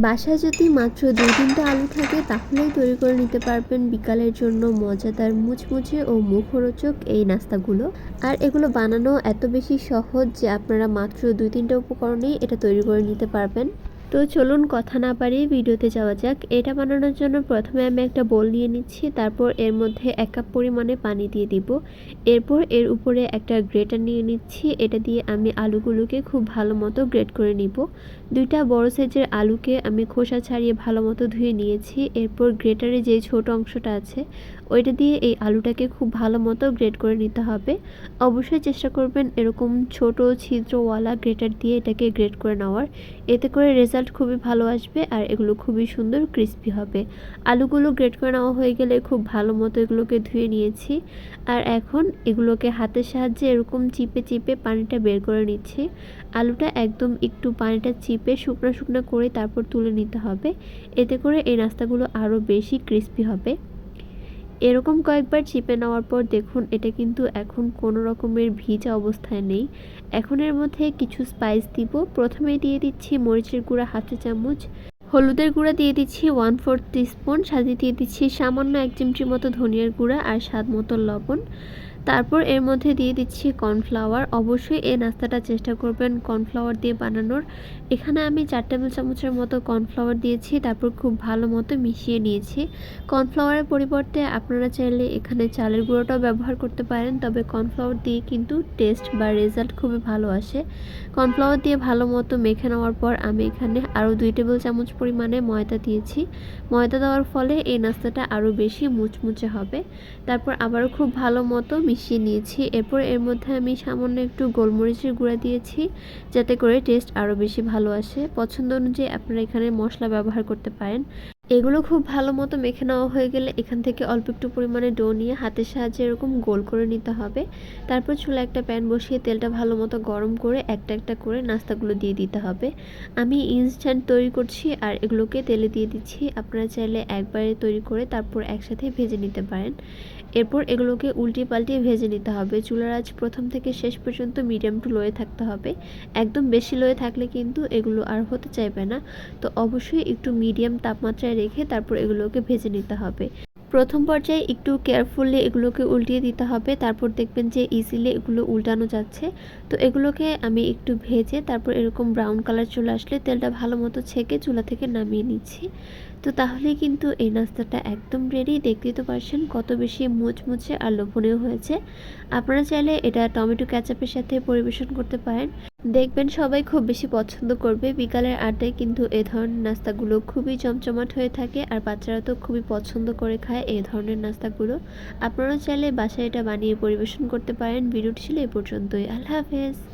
বাসায় যদি মাত্র দুই তিনটা আলু থাকে, তাহলেই তৈরি করে নিতে পারবেন বিকালের জন্য মজাদার মুচমুচে ও মুখরোচক এই নাস্তাগুলো। আর এগুলো বানানো এত বেশি সহজ যে আপনারা মাত্র দুই তিনটা উপকরণেই এটা তৈরি করে নিতে পারবেন। তো চলুন কথা না পারিয়ে ভিডিওতে যাওয়া যাক। এটা বানানোর জন্য প্রথমে আমি একটা বোল নিয়ে নিচ্ছি, তারপর এর মধ্যে এক কাপ পরিমাণে পানি দিয়ে দিব। এরপর এর উপরে একটা গ্রেটার নিয়ে নিচ্ছি, এটা দিয়ে আমি আলুগুলোকে খুব ভালো মতো গ্রেট করে নিব। দুইটা বড় সাইজের আলুকে আমি খোসা ছাড়িয়ে ভালো মতো ধুয়ে নিয়েছি। এরপর গ্রেটারে যে ছোট অংশটা আছে, ওইটা দিয়ে এই আলুটাকে খুব ভালো মতো গ্রেট করে নিতে হবে। অবশ্যই চেষ্টা করবেন এরকম ছোট ছিদ্রওয়ালা গ্রেটার দিয়ে এটাকে গ্রেট করে নেওয়ার। এতে করে রেজাল্ট খুবই ভালো আসবে আর এগুলো খুবই সুন্দর ক্রিস্পি হবে। আলুগুলো গ্রেট করে নেওয়া হয়ে গেলে খুব ভালো মতো এগুলোকে ধুয়ে নিয়েছি। আর এখন এগুলোকে হাতের সাহায্যে এরকম চিপে চিপে পানিটা বের করে নিচ্ছি। আলুটা একদম একটু পানিটা চিপে শুকনো শুকনো করে তারপর তুলে নিতে হবে। এতে করে এই নাস্তাগুলো আরও বেশি ক্রিস্পি হবে। এরকম কয়েকবার চিপে নেওয়ার পর দেখুন, এটা কিন্তু এখন কোনো রকমের ভিজা অবস্থায় নেই। এখন এর মধ্যে কিছু স্পাইস দিব। প্রথমে দিয়ে দিচ্ছি মরিচের গুঁড়া হাতে চামচ, হলুদের গুঁড়া দিয়ে দিচ্ছি ওয়ান ফোর্থ টিস্পুন সাজিয়ে দিয়ে দিচ্ছি সামান্য এক চিমটির মতো ধনিয়ার গুঁড়া আর স্বাদ মতো লবণ। তারপর এর মধ্যে দিয়ে দিচ্ছি কর্নফ্লাওয়ার। অবশ্যই এই নাস্তাটা চেষ্টা করবেন কর্নফ্লাওয়ার দিয়ে বানানোর। এখানে আমি চার টেবিল চামচের মতো কর্নফ্লাওয়ার দিয়েছি, তারপর খুব ভালো মতো মিশিয়ে নিয়েছি। কর্নফ্লাওয়ারের পরিবর্তে আপনারা চাইলে এখানে চালের গুঁড়োটাও ব্যবহার করতে পারেন, তবে কর্নফ্লাওয়ার দিয়ে কিন্তু টেস্ট বা রেজাল্ট খুবই ভালো আসে। কর্নফ্লাওয়ার দিয়ে ভালো মতো মেখে নেওয়ার পর আমি এখানে আরও দুই টেবিল চামচ পরিমাণে ময়দা দিয়েছি। ময়দা দেওয়ার ফলে এই নাস্তাটা আরও বেশি মুচমুচে হবে। তারপর আবারও খুব ভালো মতো মিশিয়ে নিয়েছি। এরপর এর মধ্যে আমি সামান্য একটু গোলমরিচের গুঁড়া দিয়েছি, যাতে করে টেস্ট আরও বেশি ভালো আসে। পছন্দ অনুযায়ী আপনারা এখানে মশলা ব্যবহার করতে পারেন। এগুলো খুব ভালো মতো মেখে নেওয়া হয়ে গেলে এখান থেকে অল্প একটু পরিমাণে ডো নিয়ে হাতের সাহায্যে এরকম গোল করে নিতে হবে। তারপর চুলা একটা প্যান বসিয়ে তেলটা ভালো মতো গরম করে একটা একটা করে নাস্তাগুলো দিয়ে দিতে হবে। আমি ইনস্ট্যান্ট তৈরি করছি আর এগুলোকে তেলে দিয়ে দিচ্ছি। আপনারা চাইলে একবারে তৈরি করে তারপর একসাথে ভেজে নিতে পারেন। এরপর এগুলোকে উল্টিয়ে পাল্টিয়ে ভেজে নিতে হবে। চুলার আঁচ প্রথম থেকে শেষ পর্যন্ত মিডিয়াম টু লোয়ে থাকতে হবে। একদম বেশি লোয়ে থাকলে কিন্তু এগুলো আর হতে চাইবে না। তো অবশ্যই একটু মিডিয়াম তাপমাত্রায় রেখে তারপর এগুলোকে ভেজে নিতে হবে। প্রথম পর্যায়ে একটু কেয়ারফুললি এগুলোকে উল্টিয়ে দিতে হবে। তারপর দেখবেন যে ইজিলি এগুলো উল্টানো যাচ্ছে। তো এগুলোকে আমি একটু ভেজে তারপর এরকম ব্রাউন কালার চলে আসলে তেলটা ভালো মতো ছেঁকে চুলা থেকে নামিয়ে নিচ্ছি। তো তাহলে কিন্তু এই নাস্তাটা একদম রেডি দেখতে তো পারছেন কত বেশি মুচমুচে আর লোভনীয় হয়েছে। আপনারা চাইলে এটা টমেটো ক্যাচাপের সাথে পরিবেশন করতে পারেন। দেখবেন সবাই খুব বেশি পছন্দ করবে। বিকালের আড্ডায় কিন্তু এ ধরনের নাস্তাগুলো খুবই চমচমাট হয়ে থাকে আর বাচ্চারা তো খুবই পছন্দ করে খায় এই ধরনের নাস্তাগুলো। আপনারা চাইলে বাসায় এটা বানিয়ে পরিবেশন করতে পারেন। ভিডিওটি ছিল এ পর্যন্তই। আল্লাহ হাফেজ।